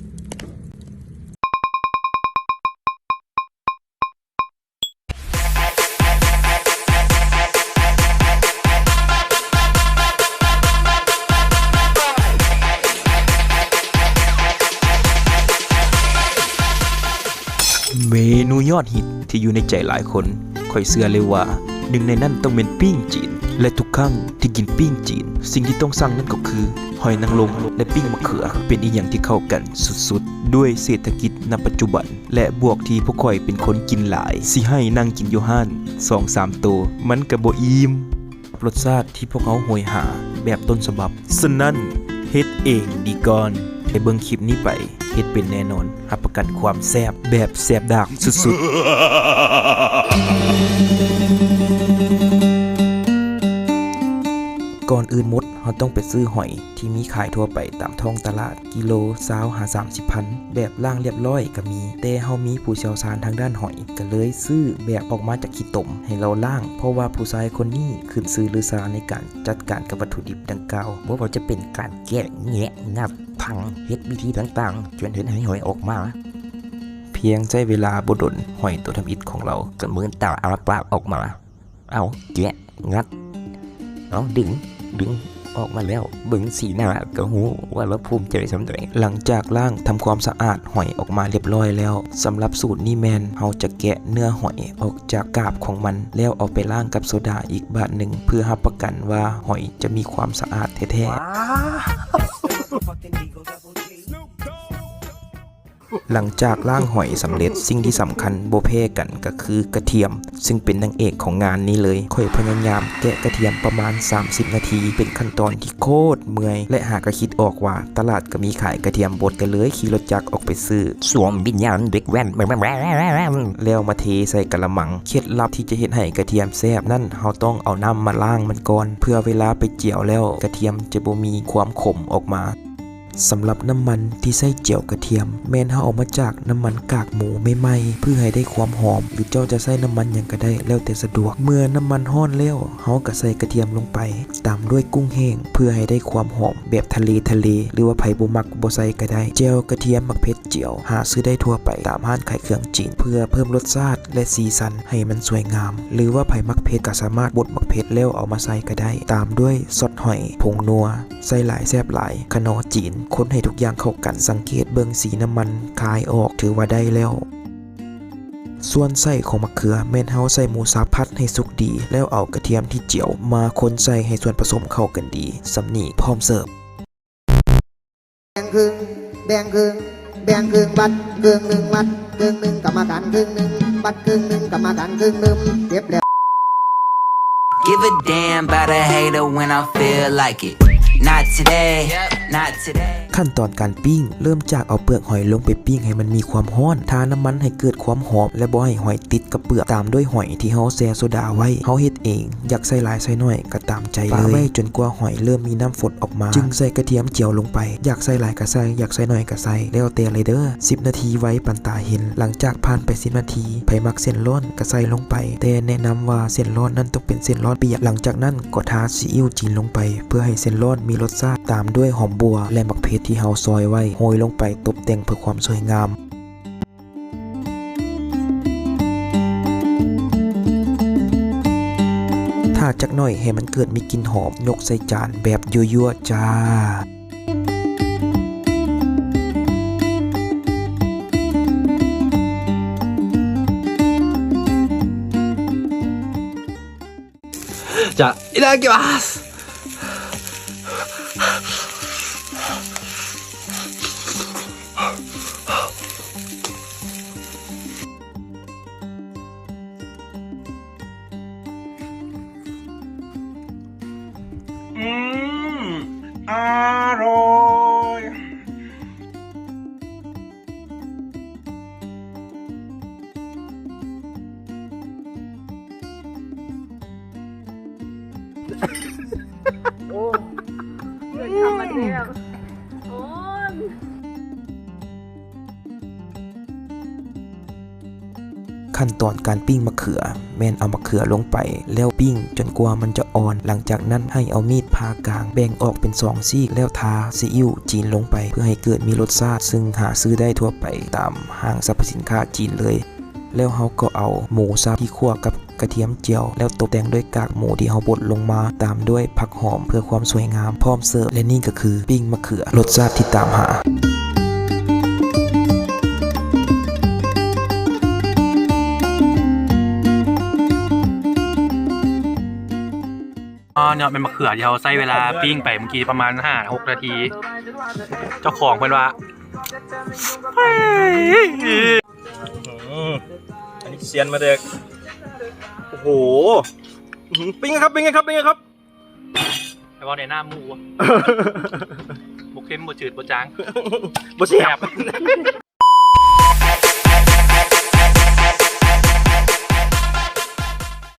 เมนูยอดฮิตที่อยู่ในใจหลายคนคอยเชื่อเลยว่า หนึ่งในนั้นต้องเป็นปิ้งจีน และทุกครั้งที่กินปิ้งจีน สิ่งที่ต้องสั่งนั่นก็คือ หอยนางรมและปิ้งมะเขือ เป็นอีกอย่างที่เข้ากันสุดๆ ด้วยเศรษฐกิจณปัจจุบัน และบวกที่พวกคอยเป็นคนกินหลาย สิให้นั่งกินโยฮันสองสามตัวมันกระโบอิมรสชาติที่พวกเขาโหยหาแบบต้นฉบับสนั่นเฮ็ดเองดีก่อนไปเบิ่งคลิปนี้ไปเฮ็ดเป็นแน่นอนรับประกันความแซ่บแบบแซ่บดากสุดๆ ก่อนอื่นมดเราต้องไปซื้อหอยที่มีขายทั่วไปตามท้องตลาดกิโลซาวหา30พันแบบล่างเรียบร้อยก็มี แต่เฮามีผู้เชี่ยวชาญทางด้านหอย ก็เลยซื้อแบบออกมาจากขี้ตมให้เราล่าง เพราะว่าผู้ชายคนนี้ขึ้นซื้อลือซาในการจัดการกับวัตถุดิบดังกล่าวบ่ว่าจะเป็นการแกะแงะงับพังเฮ็ดวิธีต่างๆจนเห็นให้หอยออกมาเพียงใช้เวลาบดนหอยตัวทำอิฐของเราก็เหมือนตาอาปลาออกมา เอาแกะงัดเอาดึง ดึงออกมาแล้วบึงสีหน้าก็หูว่าเราภูมิใจสำเร็จหลังจากล่างทำความสะอาดหอยออกมาเรียบร้อยแล้วสำหรับสูตรนี้แมนเราจะแกะเนื้อหอยออกจากกาบของมัน แล้วเอาไปล่างกับโซดาอีกบาทหนึ่งเพื่อรับประกันว่าหอยจะมีความสะอาดแท้ๆ หลังจากล่างหอยสำเร็จสิ่งที่สำคัญโบเพกันก็คือกระเทียม ซึ่งเป็นนางเอกของงานนี้เลยค่อยพยายามแกะกระเทียมประมาณ 30 นาที เป็นขั้นตอนที่โคตรเมื่อย และหากระคิดออกว่า ตลาดก็มีขายกระเทียมบดกันเลยขี่รถจักรออกไปซื้อสวมวิญญาณเด็กแว่นแว่นแว่นแว่นแว่นแว่นแล้วมาเทใส่กระมังเคล็ดลับที่จะเห็นให้กระเทียมแซ่บนั่นเราต้องเอาน้ำมาล้างมันก่อน เพื่อเวลาไปเจียวแล้วกระเทียมจะบ่มีความขมออกมา สำหรับน้ำมันที่ใส่เจียวกระเทียม แม่นเฮาเอามาจากน้ำมันกากหมูไม่ไหม้เพื่อให้ได้ความหอม หรือเจ้าจะใส่น้ำมันหยังก็ได้แล้วแต่สะดวก เมื่อน้ำมันห้อนแล้วเฮาก็ใส่กระเทียมลงไป ตามด้วยกุ้งแห้งเพื่อให้ได้ความหอม แบบทะเลทะเล หรือว่าไผ่บ่มักบ่ใส่ก็ได้เจียวกระเทียมมักเผ็ดเจียว หาซื้อได้ทั่วไปตามห้านขายเครื่องจีน เพื่อเพิ่มรสชาติและสีสันให้มันสวยงาม หรือว่าไผ่มักเผ็ดก็สามารถบดมักเผ็ดแล้วเอามาใส่ก็ได้ ตามด้วยซอสหอยผงนัวใส่หลายแซบหลายขนอจีนคนให้ทุกอย่างเข้ากันสังเกตเบิ่งสีน้ำมันคายออกถือว่าได้แล้ว ส่วนไส้ของมะเขือแม่นเฮาใส่หมูสับพัดให้สุกดี แล้วเอากระเทียมที่เจียวมาคนใส่ให้ส่วนผสมเข้ากันดีสำนีพร้อมเสิร์ฟแบ่งครึ่งแบ่งครึ่งแบ่งครึ่งบัตรครึ่งหนึ่งวัดครึ่งหนึ่งกรรมการครึ่งหนึ่งบัตรครึ่งหนึ่งกรรมการครึ่งหนึ่งเก็บแล้ว Give a damn about a hater when I feel like it. Not today, not today. ขั้นตอนการปิ้ง เริ่มจากเอาเปลือกหอยลงไปปิ้งให้มันมีความร้อน ทาน้ำมันให้เกิดความหอม และบ่ให้หอยติดกับเปลือก ตามด้วยหอยที่เฮาแซ่โซดาไว้เฮาเฮ็ดเอง อยากใส่หลายใส่น้อยก็ตามใจเลยไว้จนกว่าหอยเริ่มมีน้ำฝนออกมา จึงใส่กระเทียมเจียวลงไป อยากใส่หลายก็ใส่ อยากใส่น้อยก็ใส่ แล้วแต่เลยเด้อ10 นาทีไว้ปันตาเห็น หลังจากผ่านไป10นาที ไผมักเส้นร้อนก็ใส่ลงไป แต่แนะนำว่าเส้นร้อนนั้นต้องเป็นเส้นร้อนเปียก หลังจากนั้นก็ทาซีอิ๊วจีนลงไป เพื่อให้เส้นร้อนมีรสชาติ ตามด้วยหอมบัว และมักเพชรที่เฮาซอยไว้โรยลงไปตกแต่งเพื่อความสวยงาม ถ้าจักหน่อยให้มันเกิดมีกลิ่นหอม ยกใส่จานแบบยั่วๆจ้า じゃあ、いただきます Aroy. oh. Good combination. ขั้นตอนการปิ้งมะเขือ แม่นเอามะเขือลงไป แล้วปิ้งจนกว่ามันจะอ่อน หลังจากนั้นให้เอามีดพากลาง แบ่งออกเป็นสองซีกแล้วทาซีอิ๊วจีนลงไป เพื่อให้เกิดมีรสชาติ ซึ่งหาซื้อได้ทั่วไปตามห้างสรรพสินค้าจีนเลย แล้วเขาก็เอาหมูสับที่คั่วกับกระเทียมเจียว แล้วตกแต่งด้วยกากหมูที่เขาบดลงมา ตามด้วยผักหอมเพื่อความสวยงามพร้อมเสิร์ฟและนี่ก็คือปิ้งมะเขือรสชาติที่ตามหา เนี่ยเป็นมะเขือที่เขาใช้เวลาปิ้งไปเมื่อกี้ประมาณห้าหกนาที เจ้าของเพื่อนว่าอันนี้เซียนมาเด็กโอ้โหอื้อหือเป็นไงครับเป็นไงครับเป็นไงครับไอ้บอลในหน้าหมูอะบกเข้มบกจืดบกจางบ่เสียบ